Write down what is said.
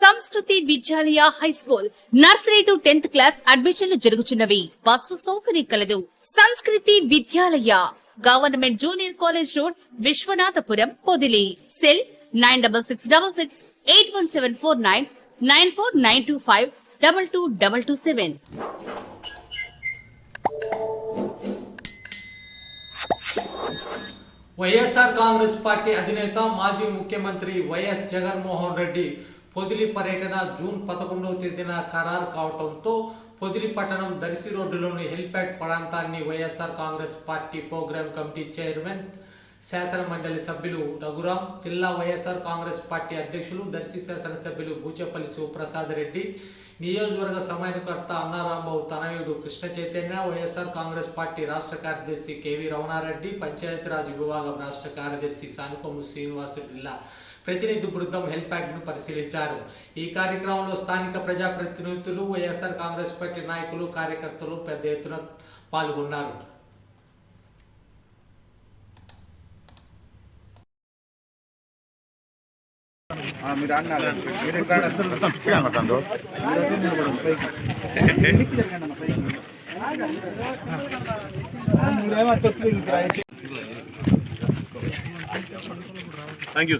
Sanskriti Vidyalaya high school nursery to tenth class అడ్మిషన్లు జరుగుతున్నవి bus సౌకర్యం కలదు. Sanskriti Vidyalaya government junior college road Vishwanathapuram Podili. Cell nine double six double six eight one seven four nine nine four nine two five double two double two seven. YSR Congress party అధినేత మాజీ ముఖ్యమంత్రి YS Jaganmohan Reddy Podili పర్యటన June పదకొండవ తేదీన ఖరారు కావడంతో పొదిలి పట్టణం దర్శి రోడ్డులోని హెల్ప్యాడ్ ప్రాంతాన్ని YSR Congress party program committee chairman శాసన మండలి సభ్యులు రఘురాం జిల్లా వైఎస్ఆర్ కాంగ్రెస్ పార్టీ అధ్యక్షులు దర్శి శాసనసభ్యులు బూచపల్లి శివప్రసాద్ రెడ్డి నియోజకవర్గ సమన్వయకర్త అన్నారాంబాబు తనయుడు Krishna Chaitanya YSR Congress party రాష్ట్ర కార్యదర్శి కేవీ రమణారెడ్డి పంచాయతీరాజ్ విభాగం రాష్ట్ర కార్యదర్శి సానుకొమ్ము శ్రీనివాసు జిల్లా ప్రతినిధి బృందం హెల్ప్ను పరిశీలించారు. ఈ కార్యక్రమంలో స్థానిక ప్రజాప్రతినిధులు వైఎస్ఆర్ కాంగ్రెస్ పార్టీ నాయకులు కార్యకర్తలు పెద్ద ఎత్తున పాల్గొన్నారు. మీరు అన్నారు? మీరు ఇక్కడ థ్యాంక్ యూ